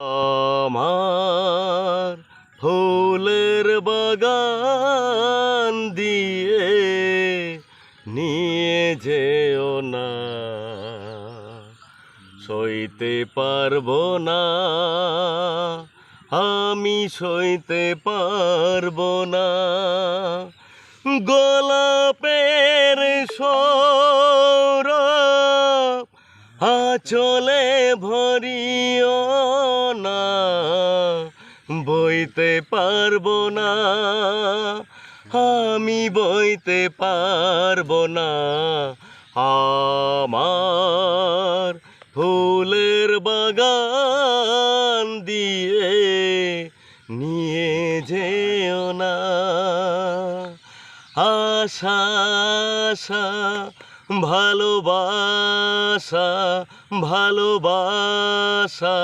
আমার ফুলের বাগান দিয়ে নিয়ে যেও না। সইতে পারব না, আমি সইতে পারব না। গোলাপের সৌরভ আচলে ভরিও না বইতে পারব না, আমি বইতে পারব না। আমার ফুলের বাগান দিয়ে নিয়ে যেও না। আশা আশা, ভালোবাসা ভালোবাসা।